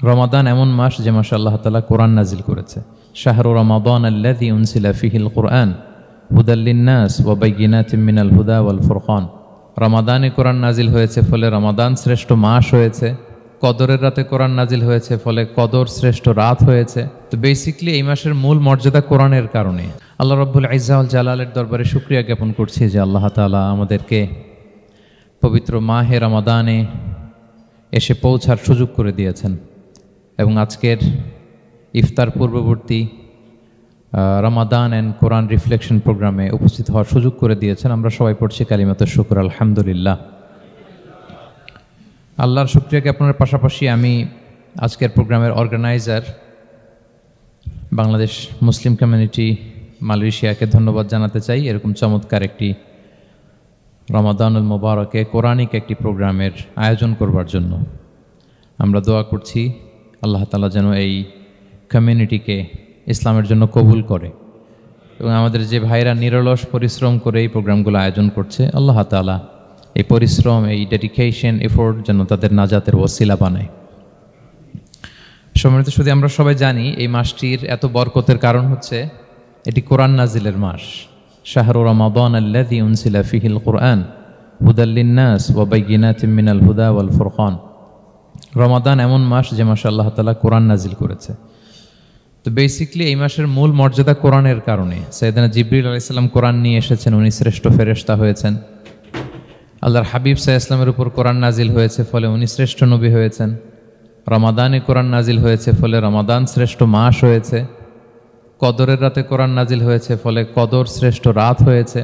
রমাদান এমন মাস যে মাসে আল্লাহ তালা কোরআন নাজিল করেছে। শাহরু রমাদান আল্লাদি উনসিলা ফিহিল কোরআন হুদাল্লিন্নাস ওয়াবাইগিনাতিম মিনাল হুদা ওয়াল ফুরকান। রমাদানে কোরআন নাজিল হয়েছে ফলে রমাদান শ্রেষ্ঠ মাস হয়েছে। কদরের রাতে কোরআন নাজিল হয়েছে ফলে কদর শ্রেষ্ঠ রাত হয়েছে। তো বেসিকলি এই মাসের মূল মর্যাদা কোরআনের কারণে। আল্লাহ রব্বুল ইজাউল জালালের দরবারে শুক্রিয়া জ্ঞাপন করছি যে আল্লাহ তালা আমাদেরকে পবিত্র মাহে রমাদানে এসে পৌঁছার সুযোগ করে দিয়েছেন। এবং আজকের ইফতার পূর্ববর্তী রমাদান অ্যান্ড কোরআন রিফ্লেকশন প্রোগ্রামে উপস্থিত হওয়ার সুযোগ করে দিয়েছেন। আমরা সবাই পড়ছি কালিমাত শুক্র, আলহামদুলিল্লাহ। আল্লাহর শুক্রিয়া জ্ঞাপনের পাশাপাশি আমি আজকের প্রোগ্রামের অর্গানাইজার বাংলাদেশ মুসলিম কমিউনিটি মালয়েশিয়াকে ধন্যবাদ জানাতে চাই। এরকম চমৎকার একটি রমাদানুল মোবারকে, কোরআনিক একটি প্রোগ্রামের আয়োজন করবার জন্য। আমরা দোয়া করছি আল্লাহ তালা যেন এই কমিউনিটিকে ইসলামের জন্য কবুল করে। এবং আমাদের যে ভাইরা নিরলস পরিশ্রম করে এই প্রোগ্রামগুলো আয়োজন করছে, আল্লাহ তালা এই পরিশ্রম, এই ডেডিকেশন এফোর্ট যেন তাদের নাজাতের ওসিলা বানায়। সম্মানিত শুধু আমরা সবাই জানি এই মাসটির এত বরকতের কারণ হচ্ছে এটি কোরআন নাজিলের মাস। শাহরু রমাদান ফিহিল কোরআন হুদাল্লিন্নাস ওয়া বাইয়িনাতিম মিনাল হুদা ওয়াল ফুরকান। রমাদান এমন মাস যে মাসে আল্লাহ তালা কোরআন নাজিল করেছে। তো বেসিকলি এই মাসের মূল মর্যাদা কোরআনের কারণে। সৈয়দনা জিবরিল আলাইসাল্লাম কোরআন নিয়ে এসেছেন, উনি শ্রেষ্ঠ ফেরেশতা হয়েছেন। আল্লাহর হাবিব সাহা ইসলামের উপর কোরআন নাজিল হয়েছে, ফলে উনি শ্রেষ্ঠ নবী হয়েছেন। রমাদানে কোরআন নাজিল হয়েছে, ফলে রমাদান শ্রেষ্ঠ মাস হয়েছে। কদরের রাতে কোরআন নাজিল হয়েছে, ফলে কদর শ্রেষ্ঠ রাত হয়েছে।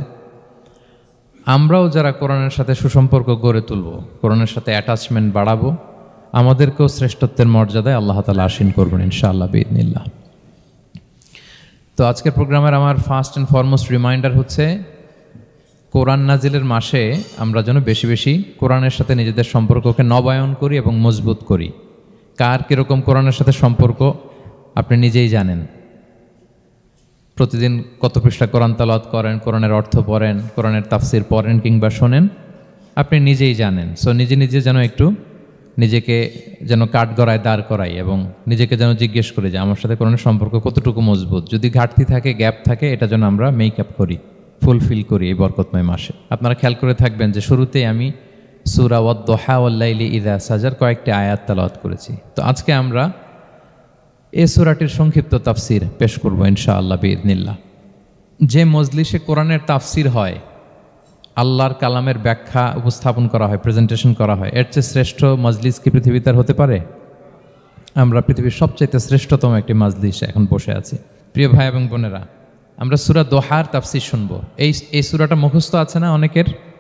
আমরাও যারা কোরআনের সাথে সুসম্পর্ক গড়ে তুলব, কোরআনের সাথে অ্যাটাচমেন্ট বাড়াবো আমাদেরকেও শ্রেষ্ঠত্বের মর্যাদায় আল্লাহ তালা আসীন করবেন ইনশাআল্লাহ বিদিনিল্লাহ তো আজকের প্রোগ্রামের আমার ফার্স্ট অ্যান্ড ফরমোস্ট রিমাইন্ডার হচ্ছে, কোরআন নাজিলের মাসে আমরা যেন বেশি বেশি কোরআনের সাথে নিজেদের সম্পর্ককে নবায়ন করি এবং মজবুত করি। কার কীরকম কোরআনের সাথে সম্পর্ক আপনি নিজেই জানেন। প্রতিদিন কত পৃষ্ঠা কোরআন তালাত করেন, কোরআনের অর্থ পড়েন, কোরআনের তাফসির পড়েন কিংবা শোনেন, আপনি নিজেই জানেন। সো নিজে নিজে যেন একটু নিজেকে যেন কাঠ গড়ায় দাঁড় করাই এবং নিজেকে যেন জিজ্ঞেস করি যে আমার সাথে কোরআনের সম্পর্ক কতটুকু মজবুত। যদি ঘাটতি থাকে, গ্যাপ থাকে, এটা যেন আমরা মেক আপ করি ফুলফিল করি এই বরকতময় মাসে। আপনারা খেয়াল করে থাকবেন যে শুরুতেই আমি সুরা ওয়াল্লাইলি ইদা সাজার কয়েকটি আয়াত তালাওয়াত করেছি। তো আজকে আমরা এ সুরাটির সংক্ষিপ্ত তাফসির পেশ করব ইনশাআল্লাহ বিদনিল্লাহ যে মজলিসে কোরআনের তাফসির হয় আল্লাহর কালামের ব্যাখ্যা উপস্থাপন করা হয় প্রেজেন্টেশন করা হয়। এর চেয়ে শ্রেষ্ঠ মজলিস কি পৃথিবীতে হতে পারে? আমরা পৃথিবীর সবচাইতে শ্রেষ্ঠতম একটি মাজলিস এখন বসে আছি। প্রিয় ভাই এবং বোনেরা, আমরা সুরা দোহার তাফসির শুনব। এই এই সুরাটা মুখস্থ আছে না অনেকের?